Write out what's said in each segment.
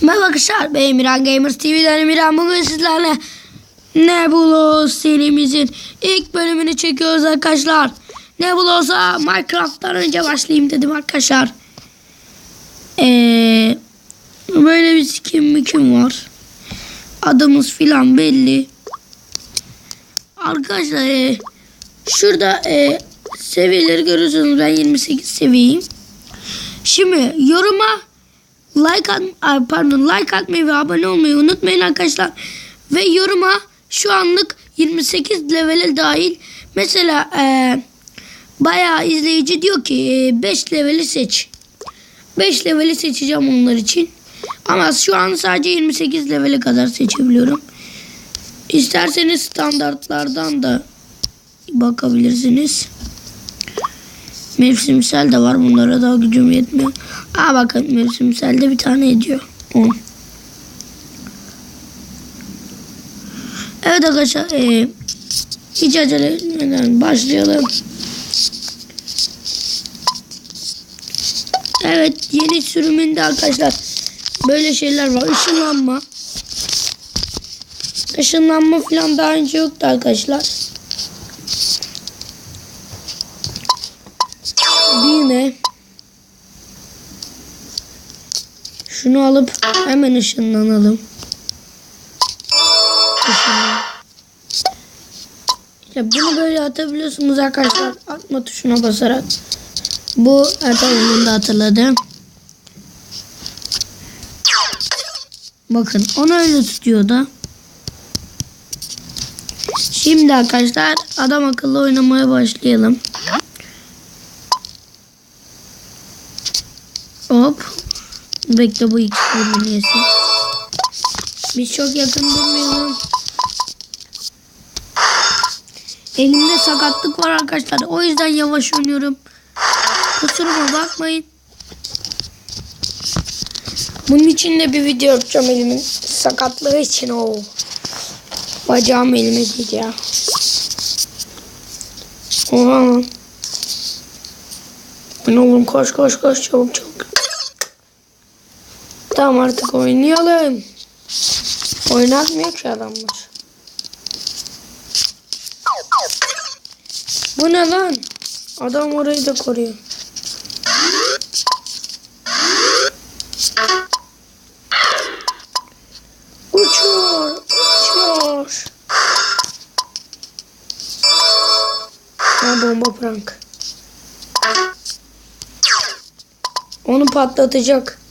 Merhaba arkadaşlar ben Emirhan Gamers TV'den Emirhan bugün sizlerle Nebulous serimizin ilk bölümünü çekiyoruz arkadaşlar. Nebulous'a Minecraft'tan önce başlayayım dedim arkadaşlar. Ee, böyle bir skin müküm var. Adımız filan belli. Arkadaşlar e, şurada e, seviyeleri görüyorsunuz ben 28 seviyeyim. Şimdi yoruma like at, pardon like atmayı ve abone olmayı unutmayın arkadaşlar. Ve yoruma şu anlık 28 levele dahil mesela e, bayağı izleyici diyor ki 5 leveli seç. 5 leveli seçeceğim onlar için. Ama şu an sadece 28 levele kadar seçebiliyorum. İsterseniz standartlardan da bakabilirsiniz. Mevsimsel de var. Bunlara daha gücüm yetmiyor. Aa bakın mevsimselde bir tane ediyor. 10. Evet arkadaşlar. E, hiç acele etmeden başlayalım. Evet yeni sürümünde arkadaşlar böyle şeyler var. Işınlanma. Işınlanma falan daha önce yoktu arkadaşlar. Büyüme. Şunu alıp hemen ışınlanalım. Işınlan. İşte bunu böyle atabiliyorsunuz arkadaşlar. Atma tuşuna basarak. Bu tamam bunu da hatırladım. Bakın onu öyle tutuyor da. Şimdi arkadaşlar adam akıllı oynamaya başlayalım. Bekle bu iki bölümü yesin. Biz çok yakın durmayalım. Elimde sakatlık var arkadaşlar. O yüzden yavaş oynuyorum. Kusuruma bakmayın. Bunun için de bir video yapacağım elimin sakatlığı için o. Bacağım elime gidiyor. ya. Oha. Ne oğlum koş koş koş çabuk çabuk. Tamam artık oynayalım. Oynatmıyor ki adamlar. Bu ne lan? Adam orayı da koruyor. Uçuyor, uçuyor. Ha bomba prank. Onu patlatacak.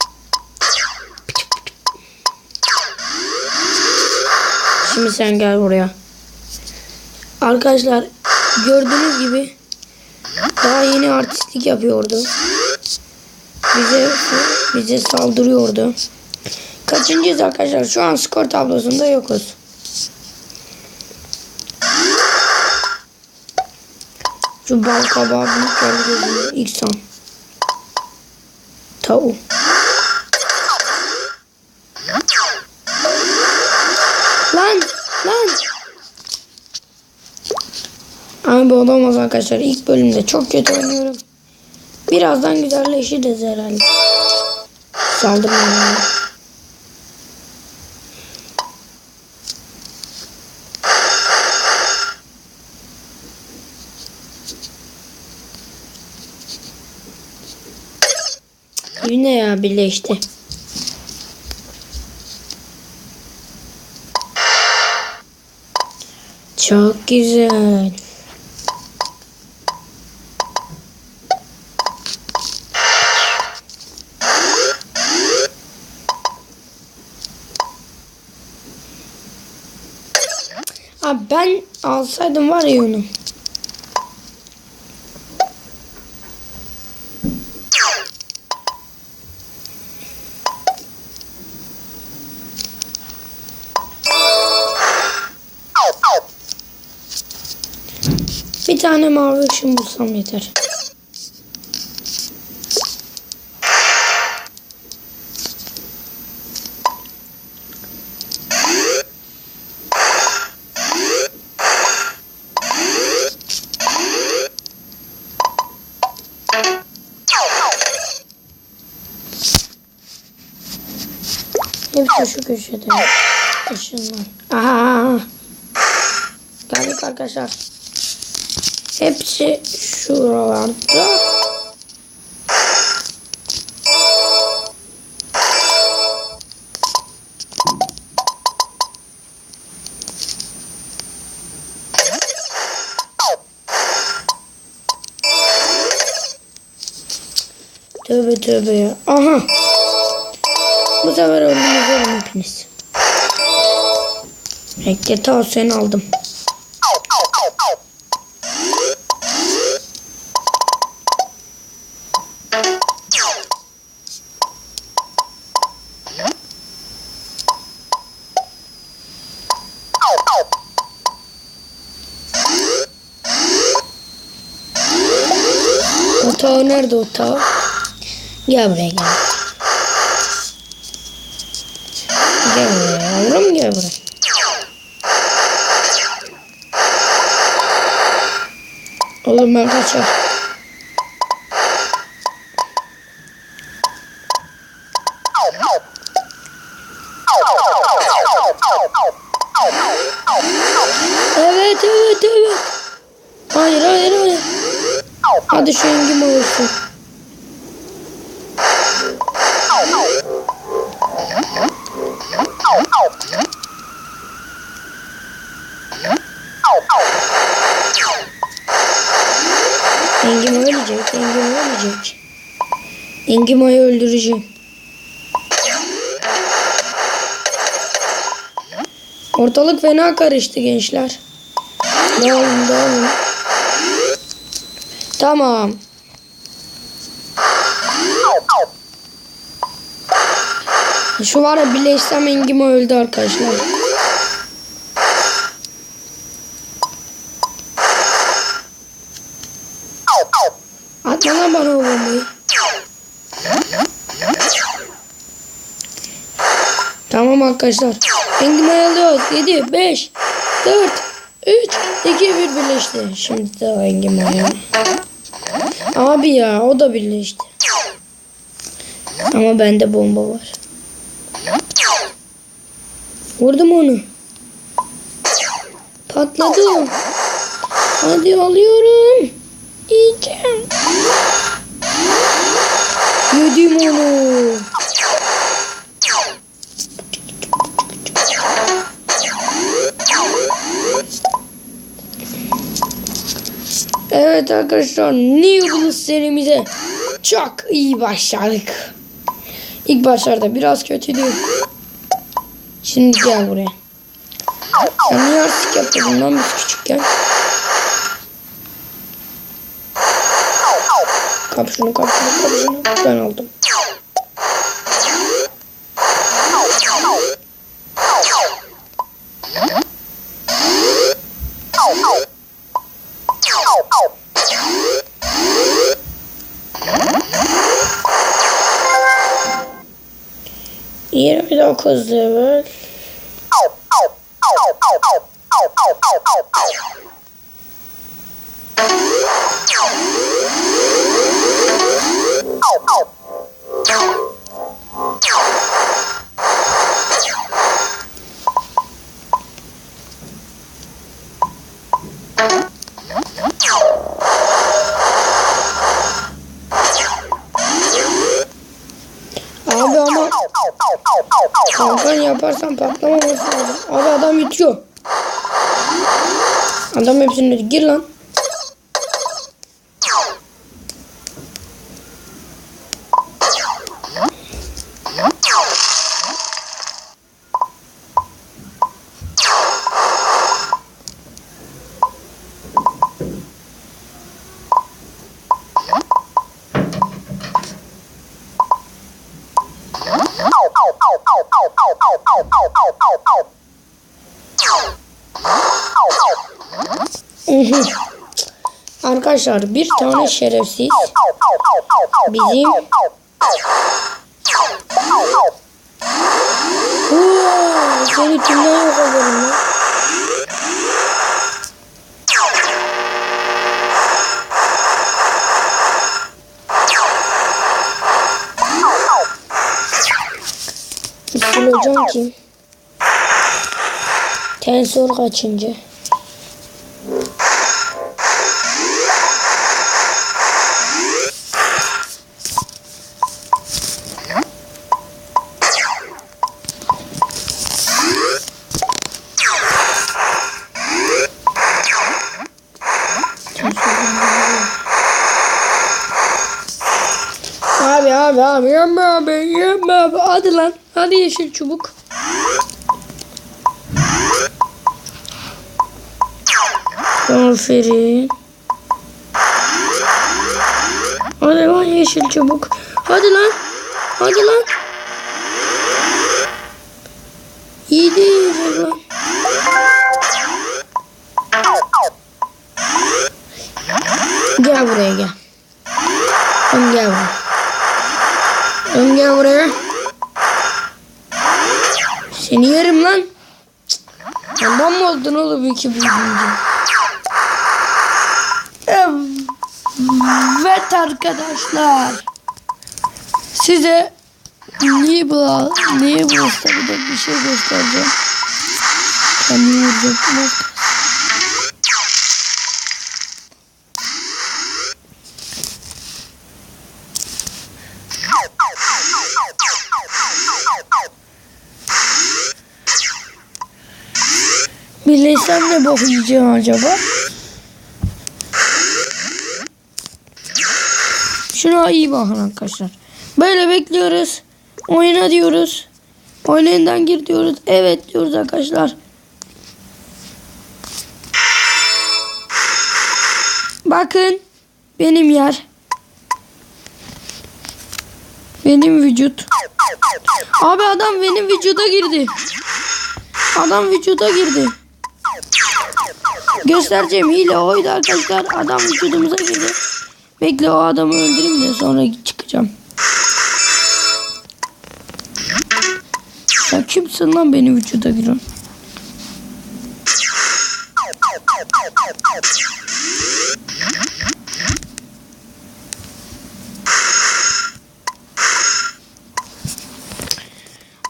Şimdi sen gel buraya. Arkadaşlar gördüğünüz gibi daha yeni artistlik yapıyordu. Bize bize saldırıyordu. Kaçıncıyız arkadaşlar? Şu an skor tablosunda yokuz. Şu bal kabağı büyük geldi. İlk son. Tavuk. Lan! Lan! Abi olamaz arkadaşlar. İlk bölümde çok kötü oynuyorum. Birazdan güzelleşiriz herhalde. Saldırmayalım. Yine ya birleşti. Çok güzel. Abi ben alsaydım var ya onu. tane mavi ışın bulsam yeter. Hepsi şu köşede. Işınlar. Aha. Geldik arkadaşlar. Hepsi şuralarda. Tövbe tövbe ya. Aha. Bu sefer öldünüz oğlum hepiniz. Bekle ta seni aldım. O tağ nerede o tağ? Gel buraya gel. Gel buraya yavrum gel buraya. Oğlum ben kaçar. Evet evet evet. Hayır hayır hayır. Hadi şu engim olsun. Engin ölecek, Engin ölecek. Engin öldüreceğim. Ortalık fena karıştı gençler. Dağılın dağılın. Tamam. Şu var ya birleşsem Engin öldü arkadaşlar. Atma bana o. Tamam arkadaşlar. Engin alıyoruz. 7, 5, 4, 3, 2, 1 birleşti. Şimdi de Engin Maya. Abi ya o da birleşti. Ama bende bomba var. Vurdum onu. Patladı. Hadi alıyorum. Yiyeceğim. Yedim onu. Evet arkadaşlar New Plus serimize çok iyi başladık. İlk başlarda biraz kötüydü. Şimdi gel buraya. Sen niye artık yapıyordun lan biz küçükken? Kap şunu kap şunu kap şunu. Ben aldım. Yirmi dokuz level. Kalkan yaparsan patlamaması lazım. Abi adam yutuyor. Adam hepsini gir lan. Arkadaşlar bir tane şerefsiz bizim seni kimden yok ederim kim? Tensor kaçıncı? Abi abi abi yapma abi yapma abi. Hadi lan. Hadi yeşil çubuk. Aferin. Hadi lan yeşil çubuk. Hadi lan. Hadi lan. İyi değil lan. Gel buraya gel. Oğlum gel buraya. Oğlum gel buraya. Seni yerim lan. Ondan mı oldun oğlum iki büyüdünce? Evet arkadaşlar. Size niye niye bu bir de bir şey göstereceğim. Vuracaktım. az kalsın. Birleşsem ne yiyeceğim acaba? Şuna iyi bakın arkadaşlar. Böyle bekliyoruz. Oyna diyoruz. Oynayından gir diyoruz. Evet diyoruz arkadaşlar. Bakın. Benim yer. Benim vücut. Abi adam benim vücuda girdi. Adam vücuda girdi. Göstereceğim hile oydu arkadaşlar. Adam vücudumuza girdi. Bekle o adamı öldüreyim de sonra çıkacağım. Sen kimsin lan beni vücuda giren?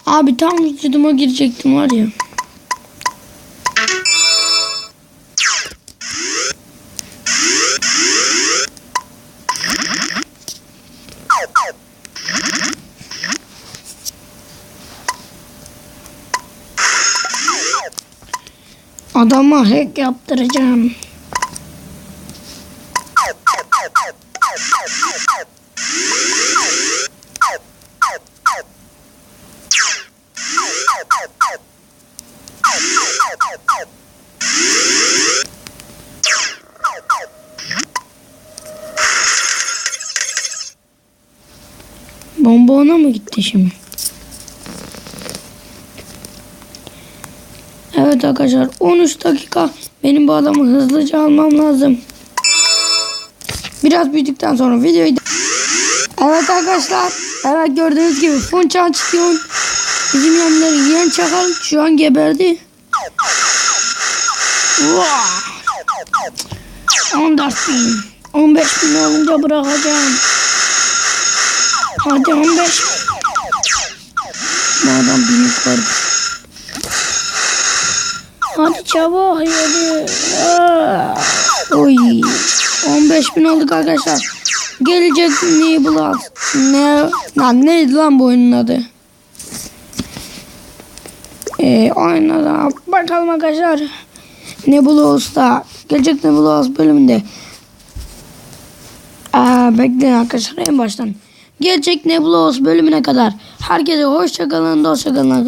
Abi tam vücuduma girecektim var ya. Adama hack yaptıracağım. Bomba ona mı gitti şimdi? Arkadaşlar 13 dakika benim bu adamı hızlıca almam lazım. Biraz büyüdükten sonra videoyu Evet arkadaşlar evet gördüğünüz gibi Funçan çıkıyor. Bizim yanları yiyen çakal şu an geberdi. Vah. 14 bin. 15 bin olunca bırakacağım. Hadi 15 Bu adam büyük var. Hadi çabuk hadi. Oy. 15 bin olduk arkadaşlar. Gelecek Nibulas. Ne? Lan neydi lan bu oyunun adı? Ee, oynadan bakalım arkadaşlar. Nebulous'ta gelecek Nebulous bölümünde. Aa, bekleyin arkadaşlar en baştan. Gelecek Nebulous bölümüne kadar. Herkese hoşçakalın, hoşçakalın.